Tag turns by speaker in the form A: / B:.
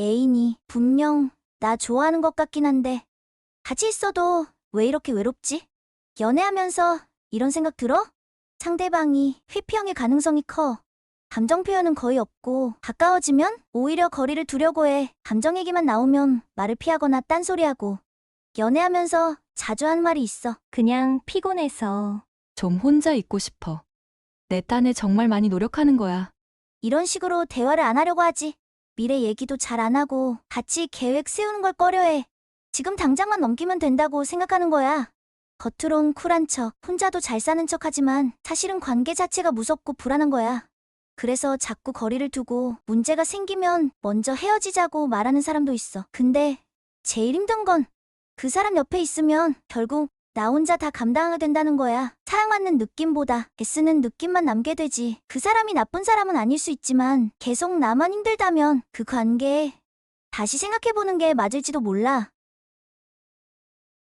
A: 애인이 분명 나 좋아하는 것 같긴 한데 같이 있어도 왜 이렇게 외롭지? 연애하면서 이런 생각 들어? 상대방이 회피형의 가능성이 커. 감정 표현은 거의 없고 가까워지면 오히려 거리를 두려고 해. 감정 얘기만 나오면 말을 피하거나 딴소리하고. 연애하면서 자주 한 말이 있어.
B: 그냥 피곤해서.
C: 좀 혼자 있고 싶어. 내 딴에 정말 많이 노력하는 거야.
A: 이런 식으로 대화를 안 하려고 하지. 미래 얘기도 잘 안 하고 같이 계획 세우는 걸 꺼려해. 지금 당장만 넘기면 된다고 생각하는 거야. 겉으론 쿨한 척, 혼자도 잘 사는 척 하지만 사실은 관계 자체가 무섭고 불안한 거야. 그래서 자꾸 거리를 두고 문제가 생기면 먼저 헤어지자고 말하는 사람도 있어. 근데 제일 힘든 건 그 사람 옆에 있으면 결국 나 혼자 다 감당하게 된다는 거야. 사랑받는 느낌보다 애쓰는 느낌만 남게 되지. 그 사람이 나쁜 사람은 아닐 수 있지만 계속 나만 힘들다면 그 관계에 다시 생각해보는 게 맞을지도 몰라.